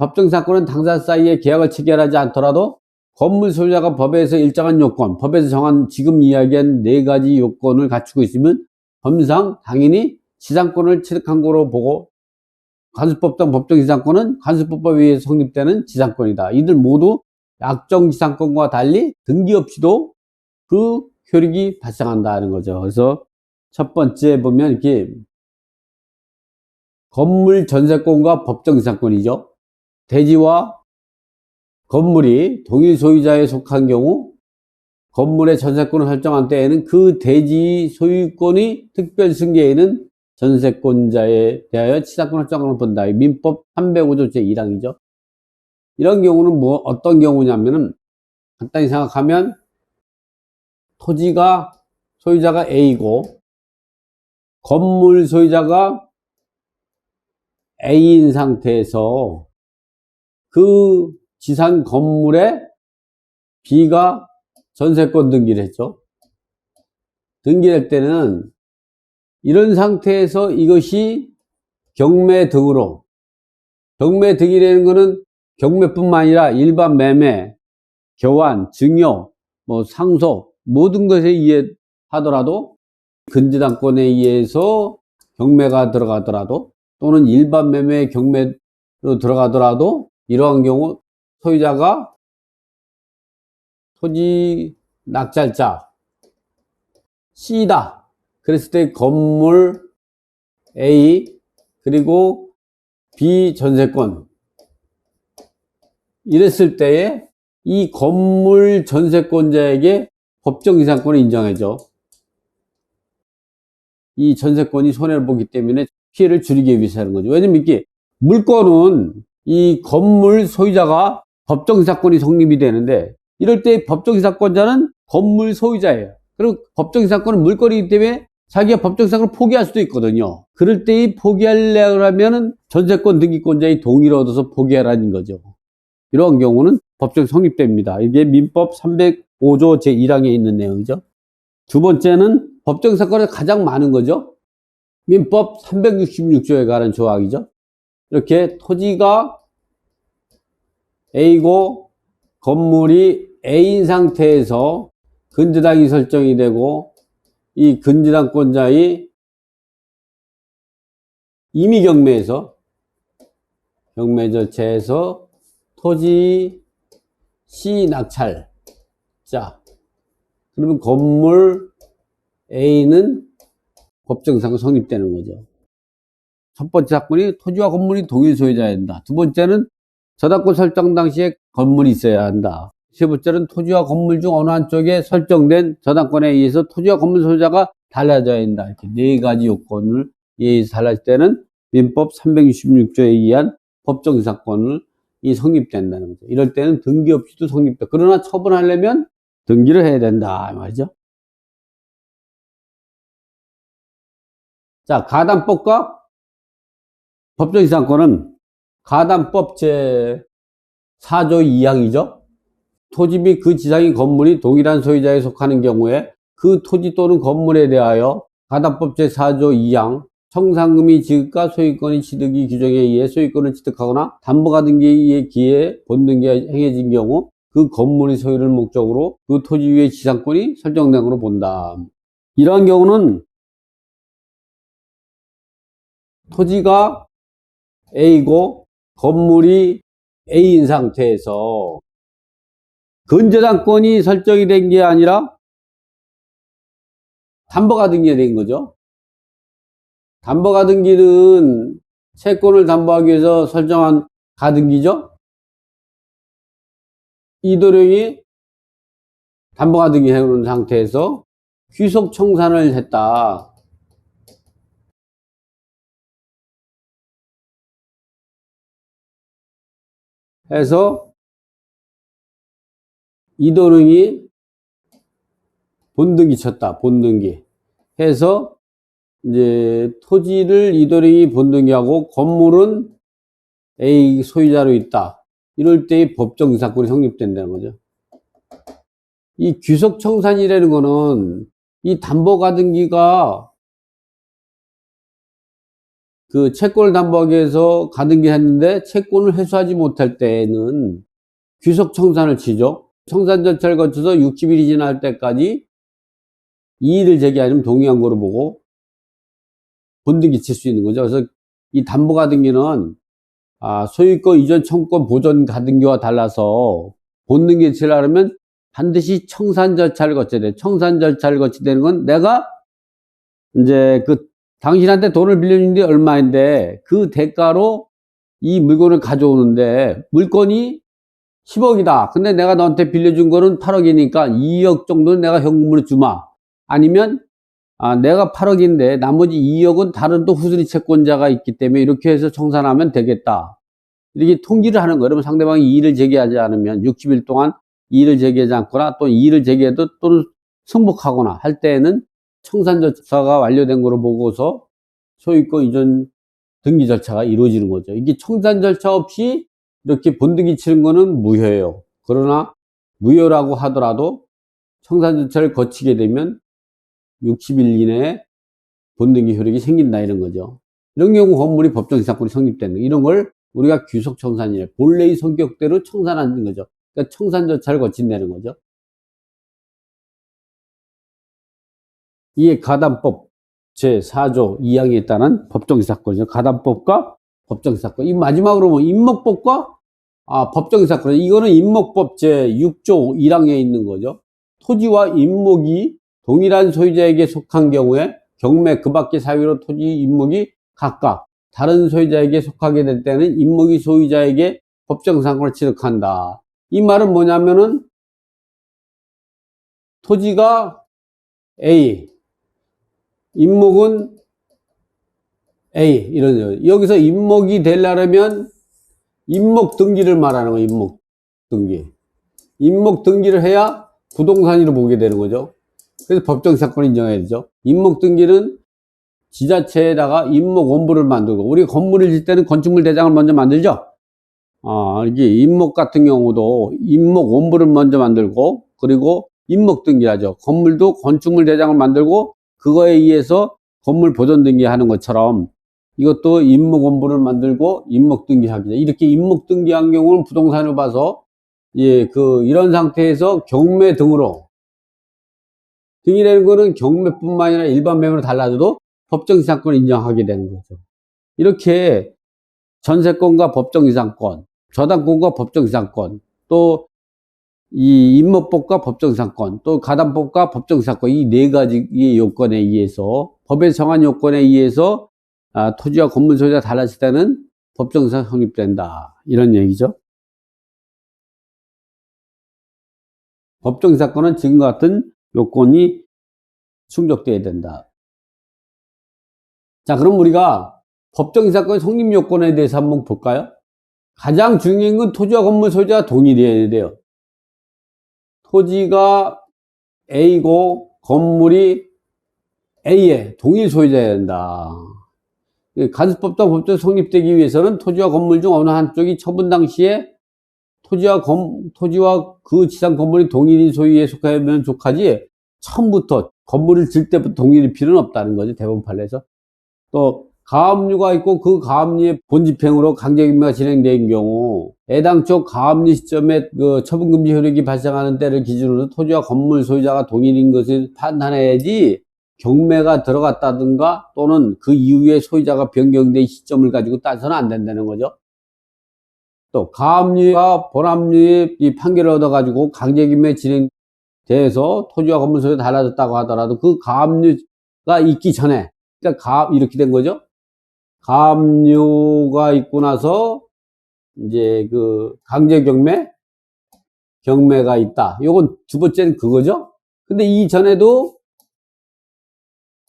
법정사건은 당사 사이에 계약을 체결하지 않더라도 건물 소유자가 법에서 일정한 요건, 법에서 정한 지금 이야기한 네 가지 요건을 갖추고 있으면 법상 당연히 지상권을 취득한 거로 보고 관수법 등 법정지상권은 관수법에 의해 성립되는 지상권이다. 이들 모두 약정지상권과 달리 등기 없이도 그 효력이 발생한다는 거죠. 그래서 첫 번째 보면 이렇게 건물 전세권과 법정지상권이죠. 대지와 건물이 동일 소유자에 속한 경우 건물의 전세권을 설정한 때에는 그 대지 소유권이 특별 승계에는 전세권자에 대하여 치사권 설정을 본다. 민법 305조 제1항이죠. 이런 경우는 뭐 어떤 경우냐면은 간단히 생각하면 토지가 소유자가 A고 건물 소유자가 A인 상태에서 그 지상 건물에 B가 전세권 등기를 했죠. 등기할 때는 이런 상태에서 이것이 경매 등으로 경매 등이라는 것은 경매뿐만 아니라 일반 매매, 교환, 증여, 뭐 상속 모든 것에 의하더라도 근저당권에 의해서 경매가 들어가더라도 또는 일반 매매 경매로 들어가더라도 이러한 경우 소유자가 토지 낙찰자 C다. 그랬을 때 건물 A 그리고 B 전세권 이랬을 때에 이 건물 전세권자에게 법정 이상권을 인정해줘. 이 전세권이 손해를 보기 때문에 피해를 줄이기 위해서 하는 거죠. 왜냐면 이게 물건은 이 건물 소유자가 법정이사건이 성립이 되는데 이럴 때 법정이사건자는 건물 소유자예요. 그리고 법정이사건은 물건이기 때문에 자기가 법정이사건을 포기할 수도 있거든요. 그럴 때 이 포기하려면 전세권 등기권자의 동의를 얻어서 포기하라는 거죠. 이런 경우는 법정 성립됩니다. 이게 민법 305조 제1항에 있는 내용이죠. 두 번째는 법정사건에 가장 많은 거죠. 민법 366조에 관한 조항이죠. 이렇게 토지가 A고 건물이 A인 상태에서 근저당이 설정이 되고 이 근저당권자의 임의 경매에서 경매 절차에서 토지 시 낙찰 자 그러면 건물 A는 법정상 성립되는 거죠. 첫 번째 사건이 토지와 건물이 동일 소유자여야 한다. 두 번째는 저당권 설정 당시에 건물이 있어야 한다. 세 번째는 토지와 건물 중 어느 한쪽에 설정된 저당권에 의해서 토지와 건물 소유자가 달라져야 한다. 이렇게 네 가지 요건을 의해서 달라질 때는 민법 366조에 의한 법정 사건을 이 성립된다는 거죠. 이럴 때는 등기 없이도 성립돼. 그러나 처분하려면 등기를 해야 된다. 이 말이죠. 자, 가담법과 법정 이상권은 가담법 제 4조 2항이죠. 토지 및 그 지상의 건물이 동일한 소유자에 속하는 경우에 그 토지 또는 건물에 대하여 가담법 제 4조 2항 청산금이 지급과 소유권의 취득이 규정에 의해 소유권을 취득하거나 담보가 등기에 기해 본등기가 행해진 경우 그 건물의 소유를 목적으로 그 토지 위의 지상권이 설정된 것으로 본다. 이러한 경우는 토지가 A고 건물이 A인 상태에서 근저당권이 설정이 된 게 아니라 담보가 등기가 된 거죠. 담보 가 등기는 채권을 담보하기 위해서 설정한 가등기죠. 이도령이 담보 가 등기 해놓은 상태에서 귀속 청산을 했다. 해서 이도령이 본등기 쳤다. 본등기 해서 이제 토지를 이도령이 본등기하고 건물은 A 소유자로 있다. 이럴 때의 법정 사건이 성립된다는 거죠. 이 귀속 청산이라는 거는 이 담보 가등기가 그 채권을 담보하기 위해서 가등기 했는데 채권을 회수하지 못할 때에는 귀속 청산을 치죠. 청산 절차를 거쳐서 60일이 지날 때까지 이의를 제기하면 동의한 거로 보고 본등기 칠 수 있는 거죠. 그래서 이 담보 가등기는 아, 소유권 이전 청권 보존 가등기와 달라서 본등기 치려면 반드시 청산 절차를 거쳐야 돼. 청산 절차를 거치야 되는 건 내가 이제 그 당신한테 돈을 빌려주는데 얼마인데 그 대가로 이 물건을 가져오는데 물건이 10억이다. 근데 내가 너한테 빌려준 거는 8억이니까 2억 정도는 내가 현금으로 주마. 아니면 아, 내가 8억인데 나머지 2억은 다른 또 후순위 채권자가 있기 때문에 이렇게 해서 청산하면 되겠다. 이렇게 통지를 하는 거예요. 그러면 상대방이 이의를 제기하지 않으면 60일 동안 이의를 제기하지 않거나 또 이의를 제기해도 또는 승복하거나 할 때에는 청산 절차가 완료된 거로 보고서 소유권 이전 등기 절차가 이루어지는 거죠. 이게 청산 절차 없이 이렇게 본등기 치는 거는 무효예요. 그러나 무효라고 하더라도 청산 절차를 거치게 되면 60일 이내에 본등기 효력이 생긴다 이런 거죠. 이런 경우 건물이 법정 이사건이 성립되는 거. 이런 걸 우리가 귀속 청산이래. 본래의 성격대로 청산하는 거죠. 그러니까 청산 절차를 거친다는 거죠. 이에 가담법 제4조 2항에 따른 법정사건이죠. 가담법과 법정사건. 이 마지막으로 뭐 임목법과 아, 법정사건. 이거는 임목법 제6조 1항에 있는 거죠. 토지와 임목이 동일한 소유자에게 속한 경우에 경매 그 밖의 사유로 토지 임목이 각각 다른 소유자에게 속하게 될 때는 임목이 소유자에게 법정상권을 취득한다. 이 말은 뭐냐면은 토지가 A, 임목은 A 이런 거. 여기서 임목이 되려면 임목 등기를 말하는 거예요. 임목 등기. 임목 등기를 해야 부동산으로 보게 되는 거죠. 그래서 법정 사건을 인정해야 되죠. 임목 등기는 지자체에다가 임목 원부를 만들고 우리 건물을 질 때는 건축물 대장을 먼저 만들죠. 아, 이게 임목 같은 경우도 임목 원부를 먼저 만들고 그리고 임목 등기하죠. 건물도 건축물 대장을 만들고 그거에 의해서 건물 보존 등기하는 것처럼 이것도 임목 원부를 만들고 임목 등기하기죠. 이렇게 임목 등기한 경우는 부동산을 봐서 예, 그 이런 상태에서 경매 등으로 등이라는 거는 경매뿐만 아니라 일반 매매로 달라져도 법정이상권을 인정하게 되는 거죠. 이렇게 전세권과 법정이상권, 저당권과 법정이상권, 또 이 임목법과 법정이상권, 또 가담법과 법정이상권 이네 가지의 요건에 의해서 법에 정한 요건에 의해서 아, 토지와 건물 소유가 달라질 때는 법정이상 성립된다 이런 얘기죠. 법정이상권은 지금과 같은 요건이 충족돼야 된다. 자, 그럼 우리가 법정이사건 성립 요건에 대해서 한번 볼까요? 가장 중요한 건 토지와 건물 소유자가 동일해야 돼요. 토지가 A고 건물이 A의 동일 소유자여야 된다. 간수법도 법정 성립되기 위해서는 토지와 건물 중 어느 한쪽이 처분 당시에 토지와 건, 토지와 그 지상 건물이 동일인 소유에 속하면 속하지 처음부터 건물을 질 때부터 동일일 필요는 없다는 거죠. 대법원 판례에서. 또 가압류가 있고 그 가압류의 본집행으로 강제경매가 진행된 경우 애당초 가압류 시점에 그 처분금지 효력이 발생하는 때를 기준으로 토지와 건물 소유자가 동일인 것을 판단해야지 경매가 들어갔다든가 또는 그 이후에 소유자가 변경된 시점을 가지고 따서는 안 된다는 거죠. 또 가압류와 본압류의 이 판결을 얻어가지고 강제경매 진행돼서 토지와 건물 소유가 달라졌다고 하더라도 그 가압류가 있기 전에 그러니까 가압 이렇게 된 거죠. 가압류가 있고 나서 이제 그 강제 경매 경매가 있다. 요건 두 번째는 그거죠. 근데 이전에도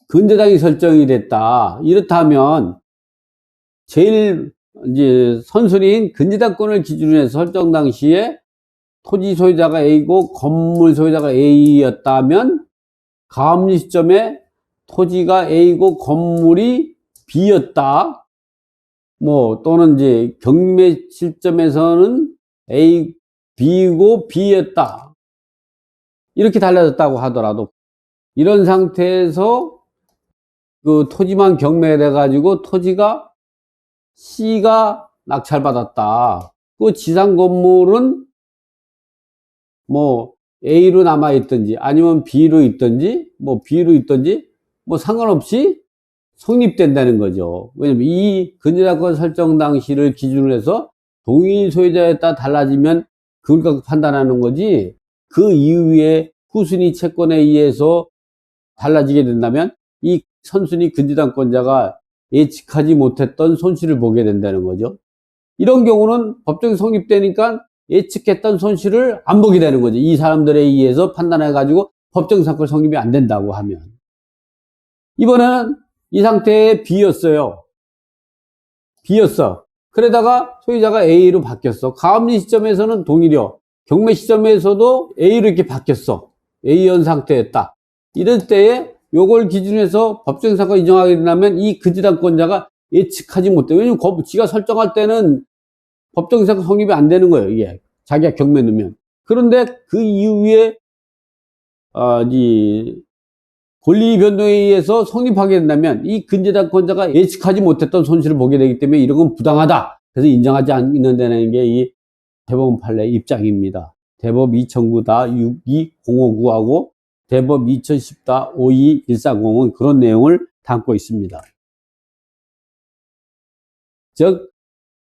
근저당이 설정이 됐다. 이렇다면 제일 이제 선순위인 근저당권을 기준으로 해서 설정 당시에 토지 소유자가 A고 건물 소유자가 A였다면 가압류 시점에 토지가 A고 건물이 B였다. 뭐 또는 이제 경매 시점에서는 A, B고 B였다. 이렇게 달라졌다고 하더라도 이런 상태에서 그 토지만 경매돼 가지고 토지가 C가 낙찰받았다. 그 지상 건물은 뭐 A로 남아 있든지 아니면 B로 있든지 뭐 B로 있든지 뭐 상관없이 성립된다는 거죠. 왜냐면 이 근저작권 설정 당시를 기준으로 해서 동일 소유자에 따라 달라지면 그걸 갖고 판단하는 거지 그 이후에 후순위 채권에 의해서 달라지게 된다면 이 선순위 근저당권자가 예측하지 못했던 손실을 보게 된다는 거죠. 이런 경우는 법정이 성립되니까 예측했던 손실을 안 보게 되는 거죠. 이 사람들에 의해서 판단해가지고 법정 사건 성립이 안 된다고 하면. 이번에는 이 상태에 B였어요. B였어. 그러다가 소유자가 A로 바뀌었어. 가압류 시점에서는 동일이요. 경매 시점에서도 A로 이렇게 바뀌었어. A연 상태였다. 이럴 때에 요걸 기준해서 법정 사건 인정하게 된다면 이 근저당권자가 예측하지 못해. 왜냐면 거- 지가 설정할 때는 법정 사건 성립이 안 되는 거예요. 이게 자기가 경매 넣으면. 그런데 그 이후에 아, 이 권리 변동에 의해서 성립하게 된다면 이 근저당권자가 예측하지 못했던 손실을 보게 되기 때문에 이런 건 부당하다. 그래서 인정하지 않는다는 게 이 대법원 판례 입장입니다. 대법 2009-62059하고 대법 2010-52140은 그런 내용을 담고 있습니다. 즉,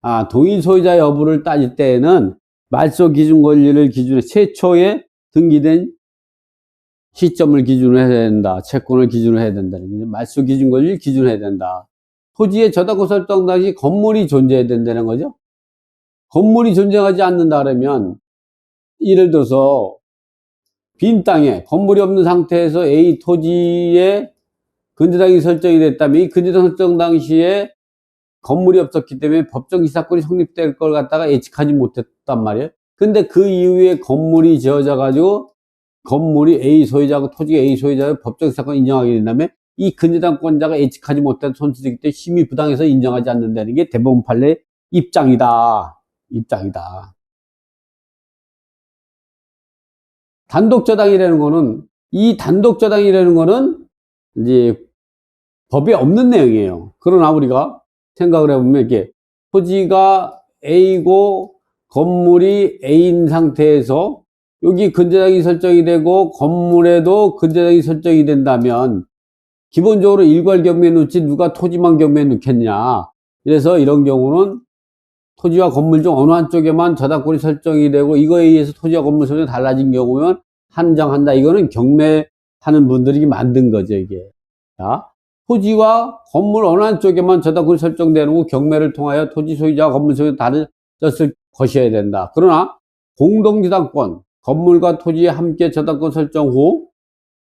아, 동일 소유자 여부를 따질 때에는 말소 기준 권리를 기준으로 최초에 등기된 시점을 기준으로 해야 된다. 채권을 기준으로 해야 된다는. 말소 기준 권리를 기준으로 해야 된다. 토지의 저당권 설정 당시 건물이 존재해야 된다는 거죠. 건물이 존재하지 않는다 그러면 예를 들어서 빈 땅에 건물이 없는 상태에서 A 토지에 근저당이 설정이 됐다면 이 근저당 설정 당시에 건물이 없었기 때문에 법정 기사건이 성립될 걸 갖다가 예측하지 못했단 말이에요. 근데 그 이후에 건물이 지어져 가지고 건물이 A 소유자고 토지가 A 소유자의 법정 사건 인정하게 된다면 이 근저당권자가 예측하지 못한 손실이기 때문에 심의 부당해서 인정하지 않는다는 게 대법원 판례 입장이다. 입장이다. 단독 저당이라는 거는 이 단독 저당이라는 거는 이제 법에 없는 내용이에요. 그러나 우리가 생각을 해보면 이렇게 토지가 A고 건물이 A인 상태에서 여기 근저당이 설정이 되고 건물에도 근저당이 설정이 된다면 기본적으로 일괄 경매에 놓지 누가 토지만 경매에 놓겠냐. 그래서 이런 경우는 토지와 건물 중 어느 한쪽에만 저당권이 설정이 되고 이거에 의해서 토지와 건물 설정이 달라진 경우면 한정한다. 이거는 경매하는 분들이 만든 거죠, 이게. 자, 토지와 건물 어느 한쪽에만 저당권이 설정되는 거 경매를 통하여 토지 소유자와 건물 소유자 다르졌을 것이어야 된다. 그러나 공동저당권, 건물과 토지에 함께 저당권 설정 후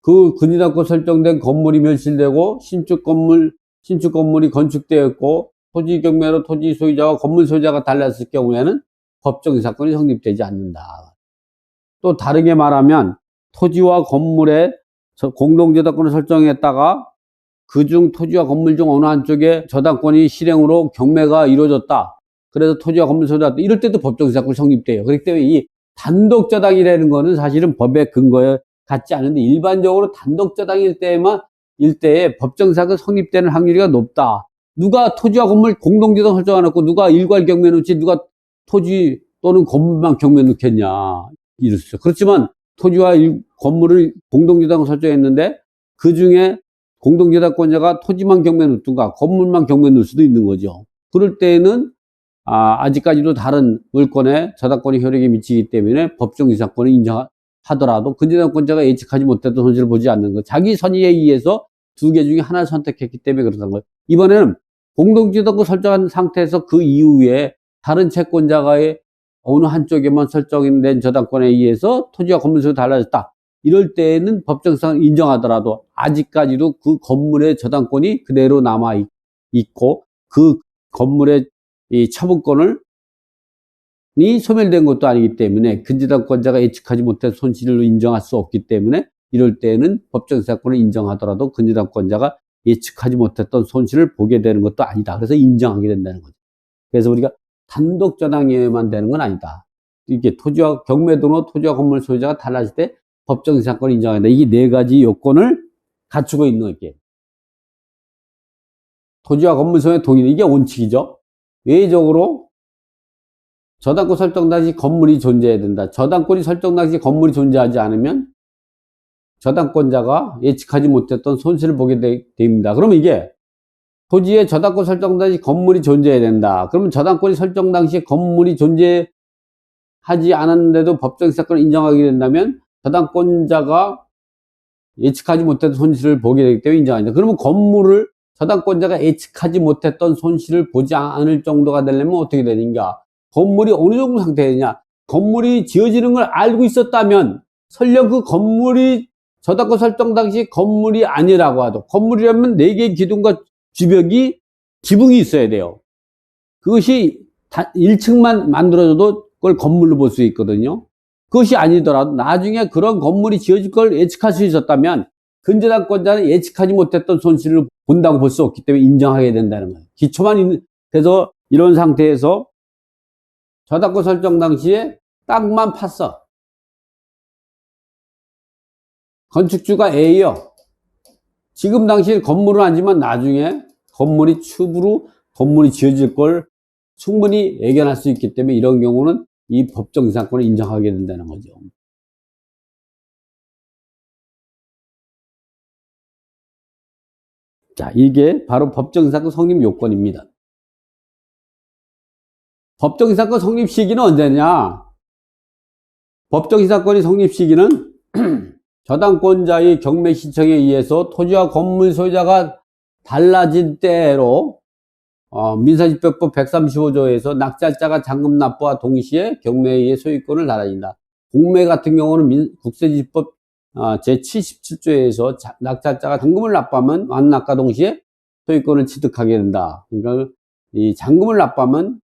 그 근저당권 설정된 건물이 멸실되고 신축 건물, 신축 건물이 건축되었고 토지 경매로 토지 소유자와 건물 소유자가 달랐을 경우에는 법정 사건이 성립되지 않는다. 또 다르게 말하면 토지와 건물에 공동저당권을 설정했다가 그중 토지와 건물 중 어느 한쪽에 저당권이 실행으로 경매가 이루어졌다. 그래서 토지와 건물 소유자 이럴 때도 법정 사건이 성립돼요. 그렇기 때문에 이 단독 저당이라는 거는 사실은 법의 근거에 같지 않은데 일반적으로 단독 저당일 때만 일때에 법정 사건 성립되는 확률이 높다. 누가 토지와 건물 공동 저당 설정해 놓고 누가 일괄 경매 놓지 누가 토지 또는 건물만 경매 놓겠냐 이럴 수 있어. 그렇지만 토지와 일- 건물을 공동 저당 설정했는데 그 중에 공동 저당권자가 토지만 경매 놓든가 건물만 경매 놓을 수도 있는 거죠. 그럴 때에는 아, 아직까지도 다른 물건에 저당권이 효력이 미치기 때문에 법정 이사권을 인정하더라도 근저당권자가 예측하지 못했던 손실을 보지 않는 것. 자기 선의에 의해서 두 개 중에 하나를 선택했기 때문에 그렇다는 거예요. 이번에는 공동지도권 설정한 상태에서 그 이후에 다른 채권자가의 어느 한쪽에만 설정된 저당권에 의해서 토지와 건물 소유 달라졌다. 이럴 때에는 법정상 인정하더라도 아직까지도 그 건물의 저당권이 그대로 남아 있- 있고 그 건물의 이 처분권을 이 소멸된 것도 아니기 때문에 근저당권자가 예측하지 못한 손실을 인정할 수 없기 때문에 이럴 때에는 법정사건을 인정하더라도 근저당권자가 예측하지 못했던 손실을 보게 되는 것도 아니다. 그래서 인정하게 된다는 거죠. 그래서 우리가 단독 저당에만 되는 건 아니다. 이게 토지와 경매도로 토지와 건물 소유자가 달라질 때 법정 사건을 인정한다. 이게 네 가지 요건을 갖추고 있는 거예요. 토지와 건물 소유의 동일 이게 원칙이죠. 외적으로 저당권 설정 당시 건물이 존재해야 된다. 저당권이 설정 당시 건물이 존재하지 않으면 저당권자가 예측하지 못했던 손실을 보게 되, 됩니다. 그러면 이게 토지에 저당권 설정 당시 건물이 존재해야 된다. 그러면 저당권이 설정 당시 건물이 존재하지 않았는데도 법정 사건을 인정하게 된다면 저당권자가 예측하지 못했던 손실을 보게 되기 때문에 인정한다. 그러면 건물을 저당권자가 예측하지 못했던 손실을 보지 않을 정도가 되려면 어떻게 되는가? 건물이 어느 정도 상태냐? 건물이 지어지는 걸 알고 있었다면 설령 그 건물이 저당권 설정 당시 건물이 아니라고 하도 건물이라면 4개의 기둥과 주벽이 지붕이 있어야 돼요. 그것이 1층만 만들어줘도 그걸 건물로 볼 수 있거든요. 그것이 아니더라도 나중에 그런 건물이 지어질 걸 예측할 수 있었다면 근저당권자는 예측하지 못했던 손실을 본다고 볼 수 없기 때문에 인정하게 된다는 거예요. 기초만 있는, 그래서 이런 상태에서 저당권 설정 당시에 땅만 팠어. 건축주가 A요. 지금 당시 건물은 아니지만 나중에 건물이 추후로 건물이 지어질 걸 충분히 예견할 수 있기 때문에 이런 경우는 이 법정 이상권을 인정하게 된다는 거죠. 자, 이게 바로 법정이사건 성립 요건입니다. 법정이사건 성립 시기는 언제냐? 법정이사건이 성립 시기는 저당권자의 경매 신청에 의해서 토지와 건물 소유자가 달라진 때로 어, 민사집행법 135조에서 낙찰자가 잔금 납부와 동시에 경매에 의해 소유권을 달아진다. 공매 같은 경우는 민, 국세지법 어, 제77조에서 낙찰자가 잔금을 납부하면 완납과 동시에 소유권을 취득하게 된다. 그러니까 이 잔금을 납부하면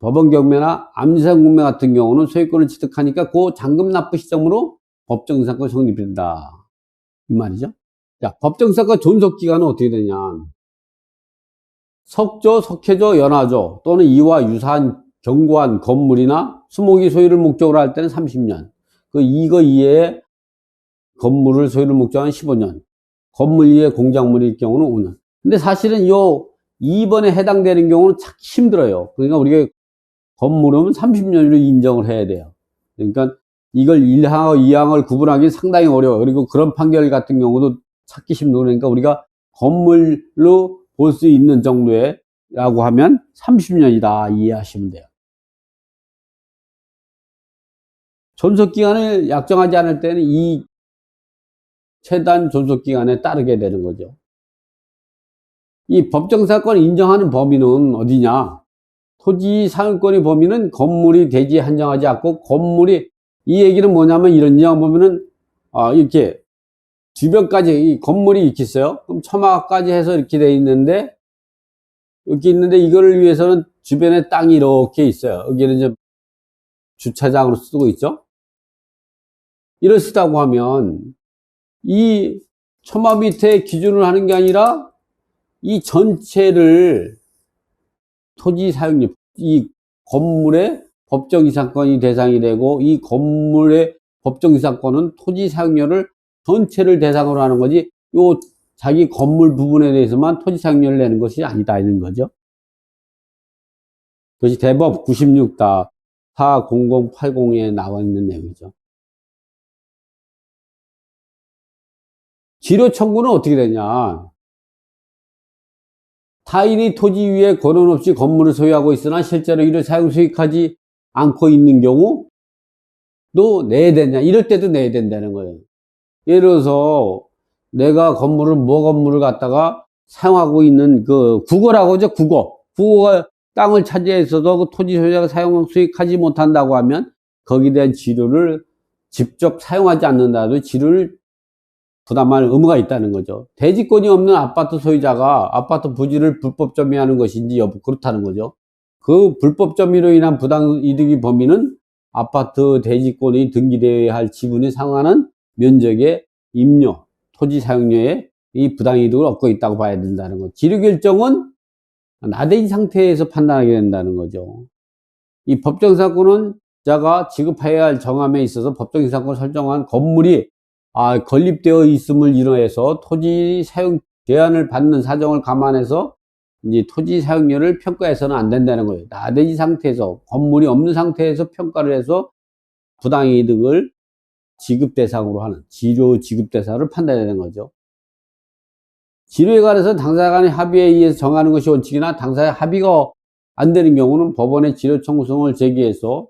법원 경매나 암산 공매 같은 경우는 소유권을 취득하니까 그 잔금 납부 시점으로 법정사건 성립이 된다. 이 말이죠. 자, 법정사건 존속 기간은 어떻게 되냐? 석조, 석회조, 연화조 또는 이와 유사한 견고한 건물이나 수목이 소유를 목적으로 할 때는 30년. 그 이거 이외에 건물을 소유를 목적으로 한 15년. 건물 이외 공작물일 경우는 5년. 근데 사실은 요 2번에 해당되는 경우는 찾기 힘들어요. 그러니까 우리가 건물은 30년으로 인정을 해야 돼요. 그러니까 이걸 1항과 2항을 구분하기 상당히 어려워요. 그리고 그런 판결 같은 경우도 찾기 힘들고 그러니까 우리가 건물로 볼 수 있는 정도의 라고 하면 30년이다 이해하시면 돼요. 존속기간을 약정하지 않을 때는 이 최단 존속 기간에 따르게 되는 거죠. 이 법정사건 인정하는 범위는 어디냐? 토지 사용권의 범위는 건물이 대지에 한정하지 않고 건물이 이 얘기는 뭐냐면 이런 영 보면은 아 이렇게 주변까지 이 건물이 이렇게 있어요. 그럼 처마까지 해서 이렇게 돼 있는데 이렇게 있는데 이거를 위해서는 주변에 땅이 이렇게 있어요. 여기는 이제 주차장으로 쓰고 있죠. 이를 쓰다고 하면 이 처마 밑에 기준을 하는 게 아니라 이 전체를 토지 사용료, 이 건물의 법정 이상권이 대상이 되고 이 건물의 법정 이상권은 토지 사용료를 전체를 대상으로 하는 거지 요 자기 건물 부분에 대해서만 토지 사용료를 내는 것이 아니다 이런 거죠. 그것이 대법 96다 40080에 나와 있는 내용이죠. 지료 청구는 어떻게 되냐? 타인이 토지 위에 권한 없이 건물을 소유하고 있으나 실제로 이를 사용 수익하지 않고 있는 경우도 내야 되냐. 이럴 때도 내야 된다는 거예요. 예를 들어서 내가 건물을, 뭐 건물을 갖다가 사용하고 있는 그 국어라고 하죠. 국어. 국어가 땅을 차지해서도 그 토지 소유자가 사용 수익하지 못한다고 하면 거기에 대한 지료를 직접 사용하지 않는다도 지료를 부담할 의무가 있다는 거죠. 대지권이 없는 아파트 소유자가 아파트 부지를 불법 점유하는 것인지 여부 그렇다는 거죠. 그 불법 점유로 인한 부당 이득의 범위는 아파트 대지권이 등기되어야 할 지분에 상하는 면적의 임료, 토지 사용료에 이 부당 이득을 얻고 있다고 봐야 된다는 거. 지류 결정은 나대인 상태에서 판단하게 된다는 거죠. 이 법정사건은 자가 지급해야 할 정함에 있어서 법정사건을 설정한 건물이 아, 건립되어 있음을 인해서 토지 사용 제한을 받는 사정을 감안해서 이제 토지 사용료를 평가해서는 안 된다는 거예요. 나대지 상태에서 건물이 없는 상태에서 평가를 해서 부당이득을 지급 대상으로 하는 지료 지급 대상을 판단해야 되는 거죠. 지료에 관해서 당사자 간의 합의에 의해서 정하는 것이 원칙이나 당사자 합의가 안 되는 경우는 법원에 지료 청구성을 제기해서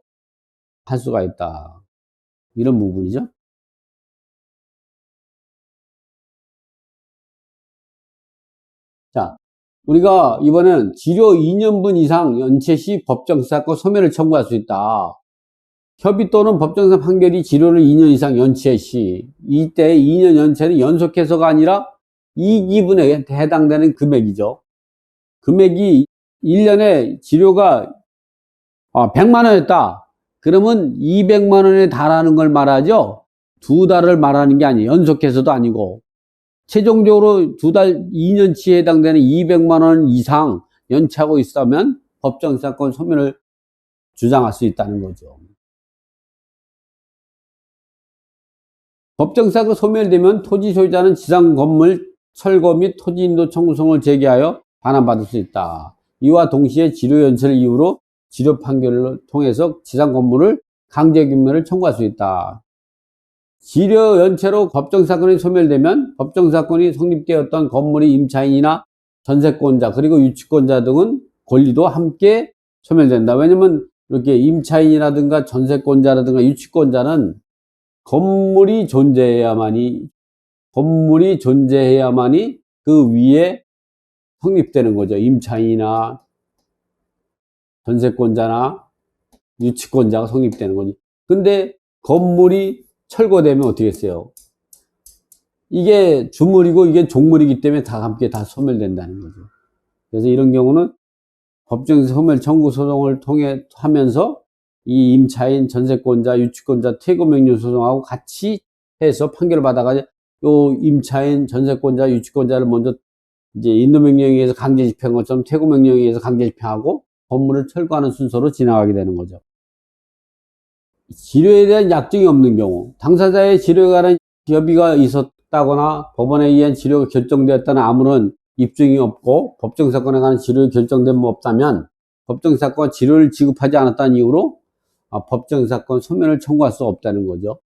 할 수가 있다. 이런 부분이죠. 자, 우리가 이번엔 지료 2년분 이상 연체 시 법정사건 소멸을 청구할 수 있다. 협의 또는 법정사 판결이 지료를 2년 이상 연체 시 이때 2년 연체는 연속해서가 아니라 이 기분에 해당되는 금액이죠. 금액이 1년에 지료가 100만 원이었다. 그러면 200만 원에 달하는 걸 말하죠. 두 달을 말하는 게 아니에요. 연속해서도 아니고. 최종적으로 두 달 2년치에 해당되는 200만 원 이상 연체하고 있다면 법정사건 소멸을 주장할 수 있다는 거죠. 법정사건 소멸되면 토지 소유자는 지상 건물 철거 및 토지 인도 청구성을 제기하여 반환받을 수 있다. 이와 동시에 지료 연체를 이유로 지료 판결을 통해서 지상 건물을 강제 규면을 청구할 수 있다. 지료 연체로 법정사건이 소멸되면 법정사건이 성립되었던 건물의 임차인이나 전세권자 그리고 유치권자 등은 권리도 함께 소멸된다. 왜냐면 이렇게 임차인이라든가 전세권자라든가 유치권자는 건물이 존재해야만이 건물이 존재해야만이 그 위에 성립되는 거죠. 임차인이나 전세권자나 유치권자가 성립되는 거지. 근데 건물이 철거되면 어떻게 했어요? 이게 주물이고 이게 종물이기 때문에 다 함께 다 소멸된다는 거죠. 그래서 이런 경우는 법정 소멸 청구 소송을 통해 하면서 이 임차인, 전세권자, 유치권자 퇴거 명령 소송하고 같이 해서 판결을 받아가지고 요 임차인, 전세권자, 유치권자를 먼저 이제 인도 명령에 의해서 강제 집행한 것처럼 퇴거 명령에 의해서 강제 집행하고 건물을 철거하는 순서로 지나가게 되는 거죠. 지료에 대한 약정이 없는 경우, 당사자의 지료에 관한 협의가 있었다거나 법원에 의한 지료가 결정되었다는 아무런 입증이 없고 법정사건에 관한 지료가 결정된 바 없다면 법정사건 지료를 지급하지 않았다는 이유로 아, 법정사건 소멸을 청구할 수 없다는 거죠.